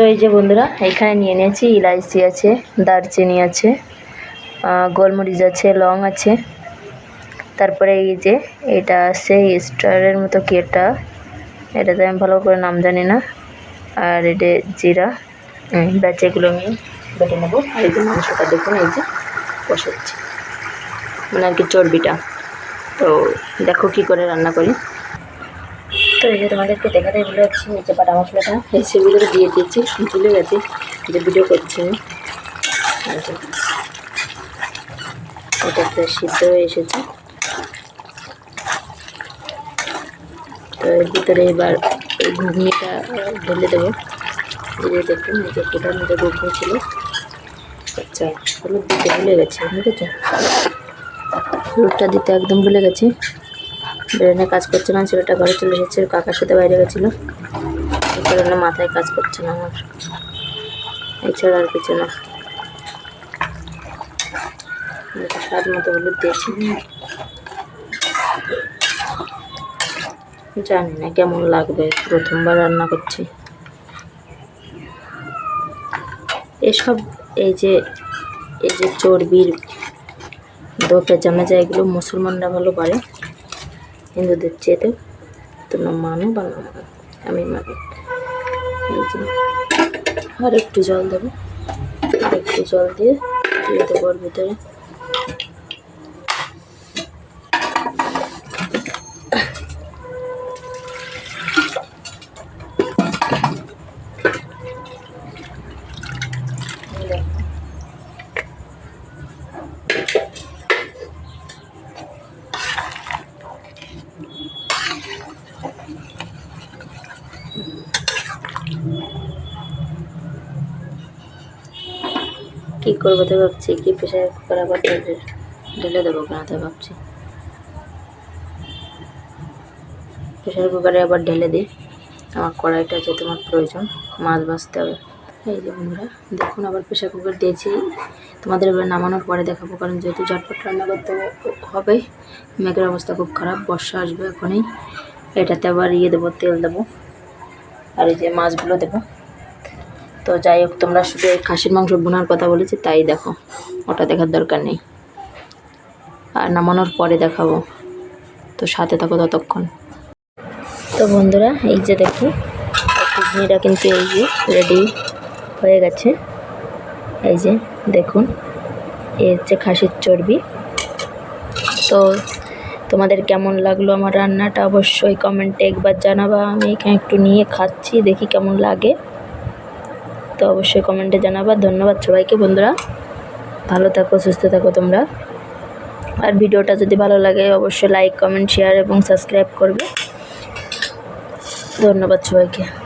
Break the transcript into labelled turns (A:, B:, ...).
A: তো এই যে বন্ধুরা, এখানে নিয়ে নিয়েছি ইলাইচি আছে, দারচিনি আছে গোলমরিচ আছে, লং আছে। তারপরে এই যে এটা আছে স্টারের মতো কি এটা এটাতে আমি ভালো করে নাম জানি না। আর এটা জিরা এগুলো আমি বেটে নেব। আর এই যে মাংসটা দেখুন, এই যে বসাচ্ছি মানে আর কি চর্বিটা। তো দেখো কি করে রান্না করি। তো এই যে তোমাদেরকে দেখাতে ভুলে যাচ্ছি যে বাটা মশলাটা সেগুলো দিয়ে দিয়েছি ভুলে গেছি যে ভিডিও করছি আমি। এই এটা সিদ্ধ হয়ে এসেছে। তো এর ভিতরে এবার এই ঘুগনিটা ঢেলে দেবো। এই যে দেখুন, এই যে কোটার মধ্যে ঘুগনি ছিল আচ্ছা হলুদ দিতে ভুলে গেছি, বুঝেছ? হলুদটা দিতে একদম ভুলে গেছি। ব্রেনে কাজ করছে না, ছেলেটা ঘরে চলে এসেছে কাকার সাথে বাইরে গেছিল। এই কারণে মাথায় কাজ করছে না আমার। এছাড়া আর কিছু না। স্বাদ মতো হলুদ দিয়েছি। জানি না কেমন লাগবে, প্রথমবার রান্না করছি। এসব এই যে এই যে চর্বির দো পেঁচামেচা এগুলো মুসলমানরা ভালো পারে হিন্দুদের চেয়েতে তোমরা মানো বা না মানো। আমি মানি আর একটু জল দেবো। একটু জল দিয়ে দিয়ে দেবো ভিতরে। কী করব তো ভাবছি? কি প্রেশার কুকার আবার ঢেলে দেবো কেন তো ভাবছি। প্রেশার কুকারে আবার ঢেলে দিই। আমার কড়াইটা যে তোমার প্রয়োজন, মাছ ভাজতে হবে। এই যে বন্ধুরা, দেখুন আবার প্রেশার কুকার দিয়েছি। তোমাদের এবার নামানোর পরে দেখাবো, কারণ যেহেতু ঝটপট রান্না করতে হবে, মেঘের অবস্থা খুব খারাপ, বর্ষা আসবে এখনই। এটাতে আবার ইয়ে দেবো, তেল দেবো। আর এই যে মাছগুলো দেবো। তো যাই হোক, তোমরা শুধু এই খাসির মাংস বোনার কথা বলেছি, তাই দেখো, ওটা দেখার দরকার নেই। আর নামানোর পরে দেখাবো। তো সাথে থাকো ততক্ষণ। তো বন্ধুরা, এই যে দেখো ঘুগনিটা কিন্তু এই যে রেডি হয়ে গেছে। এই যে দেখুন, এই হচ্ছে খাসির চর্বি। তো তোমাদের কেমন লাগল আমার রান্নাটা অবশ্যই কমেন্টে একবার জানাবা। আমি এখানে একটু নিয়ে খাচ্ছি, দেখি কেমন লাগে। তো অবশ্যই কমেন্টে জানাবা। ধন্যবাদ সবাইকে বন্ধুরা। ভালো থাকো, সুস্থ থাকো তোমরা। আর ভিডিওটা যদি ভালো লাগে, অবশ্যই লাইক, কমেন্ট, শেয়ার এবং সাবস্ক্রাইব করবে। ধন্যবাদ সবাইকে।